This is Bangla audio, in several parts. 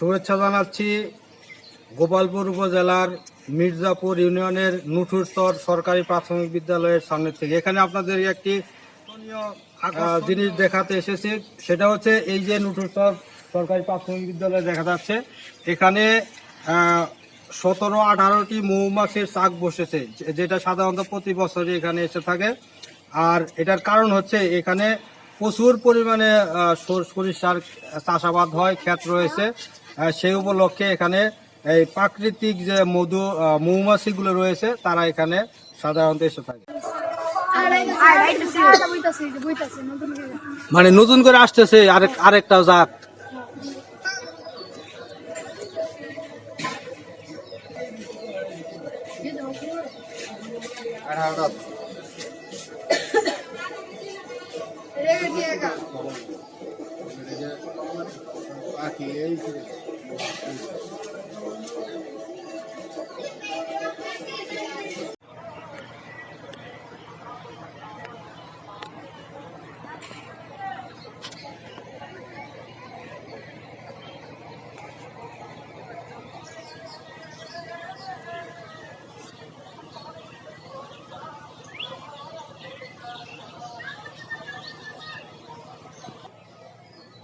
শুভেচ্ছা জানাচ্ছি গোপালপুর উপজেলার মির্জাপুর ইউনিয়নের নুঠুরতর সরকারি প্রাথমিক বিদ্যালয়ের সামনে থেকে। এখানে আপনাদের একটি জিনিস দেখাতে এসেছি। সেটা হচ্ছে এই যে নুঠুরতর সরকারি প্রাথমিক বিদ্যালয় দেখা যাচ্ছে। এখানে সতেরো, আঠারোটি মৌমাছির চাক বসেছে যেটা সাধারণত প্রতি বছরই এখানে এসে থাকে। আর এটার কারণ হচ্ছে এখানে প্রচুর পরিমাণে সরিষার চাষাবাদ হয়, ক্ষেত রয়েছে। সেই উপলক্ষে এখানে এই প্রাকৃতিক যে মধু মৌমাছিগুলো রয়েছে, তারা এখানে সাধারণত এসে থাকে। মানে নতুন করে আসতেছে, আরেক, আরেকটা জাত। भेजिएगा आखिर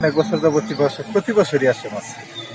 এক বছর যাবত প্রতি বছর? প্রতি বছরই আসে মাছ।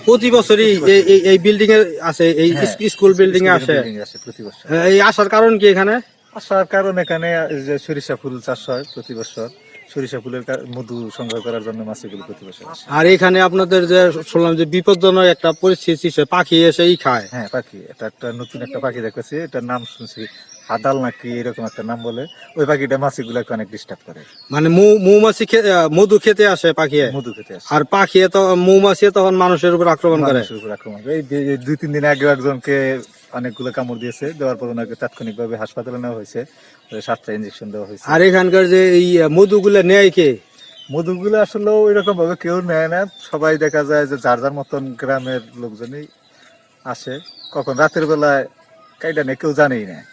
প্রতি বছরই এই- বিল্ডিং এ আছে এই হ্যাঁ, স্কুল বিল্ডিং এ আসে। আসে প্রতি বছর। এই আসার কারণ কি এখানে? আসার কারণ এখানে যে সরিষা ফুল চাষ হয় প্রতি বছর। সরিষা ফুলের মধু সংগ্রহ করার জন্য মাছগুলো প্রতি বছর আসে। আর এখানে আপনাদের যে শুনলাম যে বিপজ্জনক একটা পরিস্থিতি পাখি এসেই খায়। হ্যাঁ পাখি। এটা একটা নতুন একটা পাখি দেখেছি। এটার নাম শুনছি হাদাল নাকি এরকম একটা নাম বলে ওই পাখিটা মাছগুলোকে অনেক ডিস্টার্ব করে। মানে মৌ- মৌমাছি মধু খেতে আসে পাখি মধু খেতে আসে। আর পাখি তো মৌমাছি তখন মানুষের উপর আক্রমণ করে। মানুষের উপর আক্রমণ করে। এই দুই তিন দিন আগে একজনকে অনেকগুলো কামড় দিয়েছে দেওয়ার পর ওনাকে তাৎক্ষণিকভাবে হাসপাতালে নেওয়া হয়েছে সাতটা ইঞ্জেকশন দেওয়া হয়েছে। আর এখানকার যে এই মধুগুলো নেয় কে? মধুগুলো আসলে ওইরকম ভাবে কেউ নেয় না। সবাই দেখা যায় যে যার যার মতন গ্রামের লোকজনই আসে। কখন রাতের বেলায় কাইটা নেই কেউ জানেই না।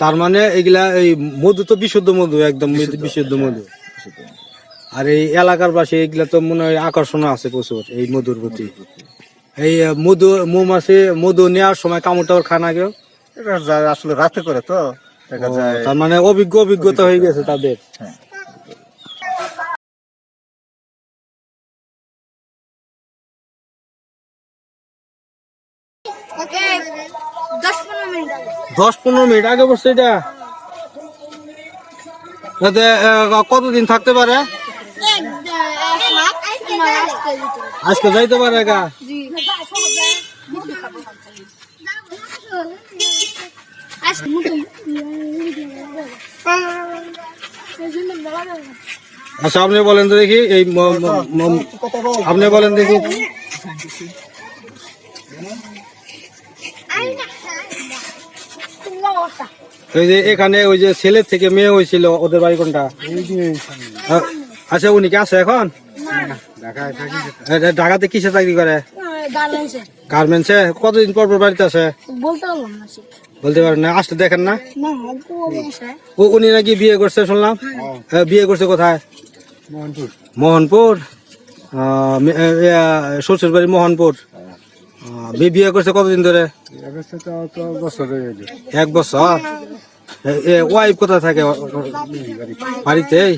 তার মানে এগুলা এই মধু তো বিশুদ্ধ মধু একদম বিশুদ্ধ মধু আর এই এলাকার পাশে এগুলা তো মনে হয় আকর্ষণ আছে প্রচুর এই মধুর প্রতি। এই মধু মৌমাছি মধু নেওয়ার সময় কামড় টামড় খানা কেউ? এটা আসলে রাতে করে তো দেখা ও, যায়। তার মানে অভিজ্ঞ অভিজ্ঞতা হয়ে গেছে তাদের। হ্যাঁ। ওকে দশ পনেরো মিনিট আগে। বসছে এটা। কতদিন থাকতে পারে? আজকে যাইতে পারে গা। আচ্ছা আপনি বলেন তো দেখি এই আপনি বলেন দেখি। ওই যে এখানে ওই যে ছেলে থেকে মেয়ে হয়েছিল ওদের বাড়ি কোনটা? আচ্ছা উনি কি আছে এখন? ঢাকাতে কিসে চাকরি করে? গার্মেন্টসে। কতদিন পর পর বাড়িতে আসে বলতে পারেন না আসতে দেখেন না। ও উনি নাকি বিয়ে করছে শুনলাম। হ্যাঁ, বিয়ে করছে কোথায়? মোহনপুর। আহ, মে- এ, এ, শ্বশুর বাড়ি মোহনপুর। বিয়ে- করছে কতদিন ধরে? এক বছর ওয়াইফ কোথায় থাকে? বাড়িতেই?